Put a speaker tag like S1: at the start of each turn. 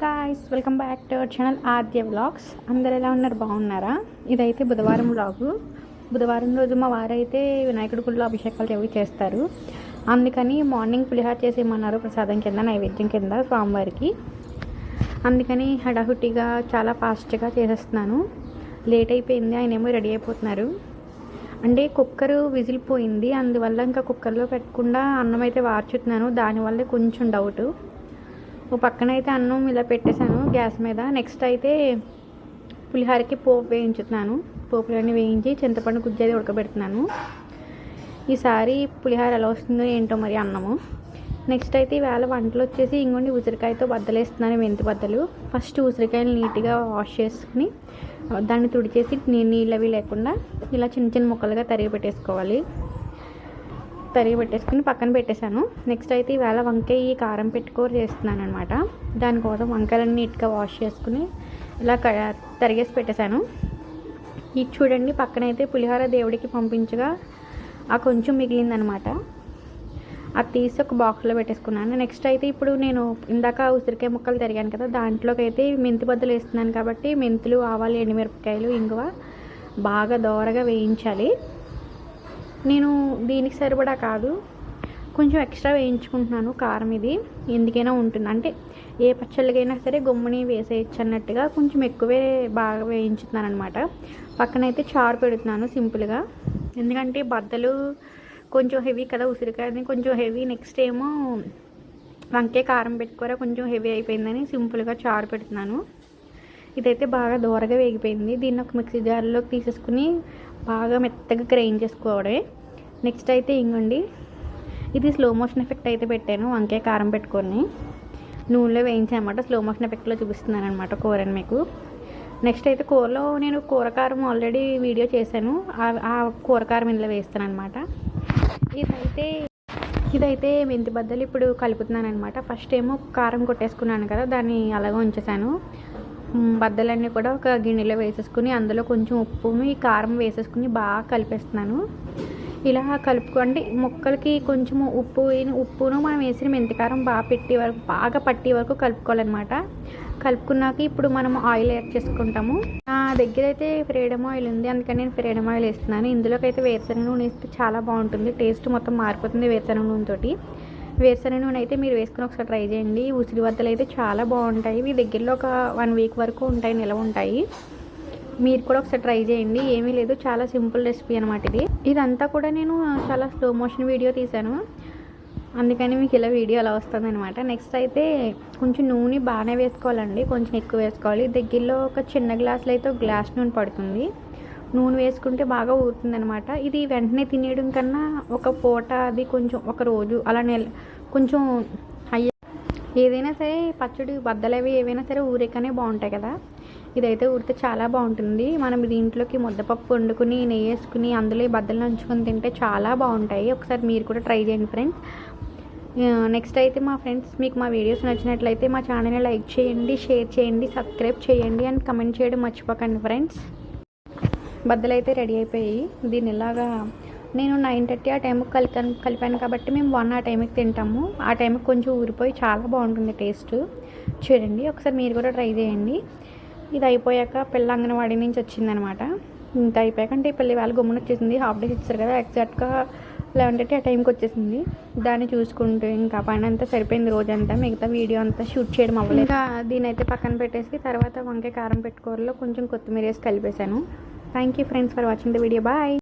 S1: Guys welcome back to our channel Aadya vlogs అందరు ఎలా ఉన్నారు? బాగున్నారా? ఇదైతే బుధవారం వ్లాగు బుధవారం రోజు మా వారైతే వినాయకుడి గుడిలో అభిషేకాలు అవి చేస్తారు. అందుకని మార్నింగ్ పులిహార చేసేయమన్నారు ప్రసాదం కింద నైవేద్యం కింద స్వామివారికి. అందుకని హడాహుటిగా చాలా ఫాస్ట్గా చేసేస్తున్నాను. లేట్ అయిపోయింది ఆయన ఏమో రెడీ అయిపోతున్నారు. అంటే కుక్కర్ విజిల్ పోయింది అందువల్ల ఇంకా కుక్కర్లో పెట్టకుండా అన్నం అయితే వార్చుతున్నాను. దానివల్ల కొంచెం డౌట్ ఓ పక్కన అయితే అన్నం ఇలా పెట్టేశాను గ్యాస్ మీద. నెక్స్ట్ అయితే పులిహోరకి పోపు వేయించుతున్నాను. పోపులన్నీ వేయించి చింతపండు గుజ్జు ఉడకబెడుతున్నాను. ఈసారి పులిహోర ఎలా వస్తుందో ఏంటో మరి అన్నము. నెక్స్ట్ అయితే ఇవాళ వంటలు వచ్చేసి ఇంకొండి ఉసిరికాయతో బద్దలేస్తున్నాను మెంతి బద్దలు. ఫస్ట్ ఉసిరికాయలు నీట్గా వాష్ చేసుకుని దాన్ని తుడిచేసి నీళ్ళు అవి లేకుండా ఇలా చిన్న చిన్న ముక్కలుగా తరిగి పెట్టేసుకోవాలి. తరిగి పెట్టేసుకుని పక్కన పెట్టేశాను. నెక్స్ట్ అయితే ఇవాళ వంకాయ కారం పెట్టుకూర చేస్తున్నాను అనమాట దానికోసం వంకాయలన్నీ నీట్గా వాష్ చేసుకుని ఇలా క తరిగేసి పెట్టేశాను. ఇది చూడండి పక్కన అయితే పులిహోర దేవుడికి పంపించగా ఆ కొంచెం మిగిలిందనమాట అది తీసి ఒక బాక్స్లో పెట్టేసుకున్నాను. నెక్స్ట్ అయితే ఇప్పుడు నేను ఇందాక ఉసిరికాయ ముక్కలు తిరిగాను కదా దాంట్లోకి అయితే మెంతి బద్దలు వేస్తున్నాను కాబట్టి మెంతులు ఆవాలు ఎండుమిరపకాయలు ఇంగువ బాగా దోరగా వేయించాలి. నేను దీనికి సరిపడా కాదు. కొంచెం ఎక్స్ట్రా వేయించుకుంటున్నాను కారం ఇది. ఎందుకైనా ఉంటుంది. అంటే ఏ పచ్చళ్ళకైనా సరే గుమ్మని వేసేయచ్చు అన్నట్టుగా కొంచెం ఎక్కువే బాగా వేయించుతున్నాను అనమాట పక్కనైతే చారు పెడుతున్నాను సింపుల్గా. ఎందుకంటే బద్దలు కొంచెం హెవీ కదా ఉసిరికాయని కొంచెం హెవీ నెక్స్ట్ ఏమో వంకాయ కారం పెట్టుకోరా కొంచెం హెవీ అయిపోయిందని సింపుల్గా చారు పెడుతున్నాను. ఇదైతే బాగా దూరగా వేగిపోయింది. దీన్ని ఒక మిక్సీ జార్లోకి తీసేసుకుని బాగా మెత్తగా గ్రైండ్ చేసుకోవడమే నెక్స్ట్ అయితే ఇంగండి ఇది స్లో మోషన్ ఎఫెక్ట్ అయితే పెట్టాను వంకాయ కారం పెట్టుకొని. నూనెలో వేయించానమాట స్లో మోషన్ ఎఫెక్ట్లో చూపిస్తున్నాను అనమాట కూరని మీకు. నెక్స్ట్ అయితే కూరలో నేను కూరకారం ఆల్రెడీ వీడియో చేశాను ఆ- కూరకారం ఇందులో వేస్తాను అనమాట ఇదైతే ఇదైతే మెంతి బద్దలు ఇప్పుడు కలుపుతున్నాను అనమాట ఫస్ట్ ఏమో కారం కొట్టేసుకున్నాను కదా దాన్ని అలాగే ఉంచేసాను బద్దలన్నీ కూడా ఒక గిన్నెలో వేసేసుకుని అందులో కొంచెం ఉప్పుని కారం వేసేసుకుని బాగా కలిపేస్తున్నాను. ఇలా కలుపుకోండి అంటే ముక్కలకి కొంచెం ఉప్పు ఉప్పును మనం వేసిన మెంతికారం బాగా పెట్టి వరకు బాగా పట్టి వరకు కలుపుకోవాలన్నమాట. కలుపుకున్నాక ఇప్పుడు మనం ఆయిల్ యాడ్ చేసుకుంటాము. నా దగ్గర అయితే ఫ్రీడమ్ ఆయిల్ ఉంది అందుకని నేను ఫ్రీడమ్ ఆయిల్ వేస్తున్నాను. ఇందులోకి అయితే వేరుశనగ నూనె వేస్తే చాలా బాగుంటుంది టేస్ట్ మొత్తం మారిపోతుంది వేరుశనగ నూనెతోటి. వేరుశనగ నూనె అయితే మీరు వేసుకుని ఒకసారి ట్రై చేయండి. ఉసిరి వద్దలు అయితే చాలా బాగుంటాయి. మీ దగ్గరలో ఒక వన్ వీక్ వరకు ఉంటాయి నిలవ ఉంటాయి. మీరు కూడా ఒకసారి ట్రై చేయండి. ఏమీ లేదు చాలా సింపుల్ రెసిపీ అనమాట ఇది. ఇదంతా కూడా నేను చాలా స్లో మోషన్ వీడియో తీశాను. అందుకని మీకు ఇలా వీడియో అలా వస్తుంది అనమాట నెక్స్ట్ అయితే కొంచెం నూనె బాగానే వేసుకోవాలండి. కొంచెం ఎక్కువ వేసుకోవాలి. దగ్గరలో ఒక చిన్న గ్లాసులో అయితే ఒక గ్లాస్ నూనె పడుతుంది. నూనె వేసుకుంటే బాగా ఊరుతుందనమాట ఇది వెంటనే తినేయడం కన్నా ఒక పూట అది కొంచెం ఒక రోజు అలా నెల కొంచెం అయ్యే ఏదైనా సరే పచ్చడి బద్దలు అవి ఏవైనా సరే ఊరేకనే బాగుంటాయి కదా. ఇదైతే ఊరితే చాలా బాగుంటుంది. మనం దీంట్లోకి ముద్దపప్పు వండుకుని నెయ్యి వేసుకుని అందులో బద్దలు నంచుకొని తింటే చాలా బాగుంటాయి. ఒకసారి మీరు కూడా ట్రై చేయండి ఫ్రెండ్స్. నెక్స్ట్ అయితే మా ఫ్రెండ్స్ మీకు మా వీడియోస్ నచ్చినట్లయితే మా ఛానల్ని లైక్ చేయండి షేర్ చేయండి సబ్స్క్రైబ్ చేయండి అండ్ కమెంట్ చేయడం మర్చిపోకండి ఫ్రెండ్స్. బద్దలు అయితే రెడీ అయిపోయాయి. దీన్ని ఇలాగా నేను నైన్ థర్టీ ఆ టైంకి కలిపాను కలిపాను కాబట్టి మేము వన్ ఆ టైంకి తింటాము. ఆ టైంకి కొంచెం ఊరిపోయి చాలా బాగుంటుంది టేస్ట్. చూడండి ఒకసారి మీరు కూడా ట్రై చేయండి. ఇది అయిపోయాక పిల్ల అంగన్వాడీ నుంచి వచ్చిందనమాట. ఇంత అయిపోయాక అంటే ఈ పిల్ల వాళ్ళ గుమ్మని వచ్చేసింది. హాఫ్ డేస్ ఇచ్చారు కదా ఎగ్జాక్ట్గా లెవెన్ థర్టీ ఆ టైంకి వచ్చేసింది. దాన్ని చూసుకుంటూ ఇంకా పని అంతా సరిపోయింది రోజంతా. మిగతా వీడియో అంతా షూట్ చేయడం అవ్వలేదు. ఇంకా దీని అయితే పక్కన పెట్టేసి తర్వాత వంకాయ కారం పెట్టుకోరలో కొంచెం కొత్తిమీర వేసి కలిపేశాను. Thank you friends for watching the video. Bye.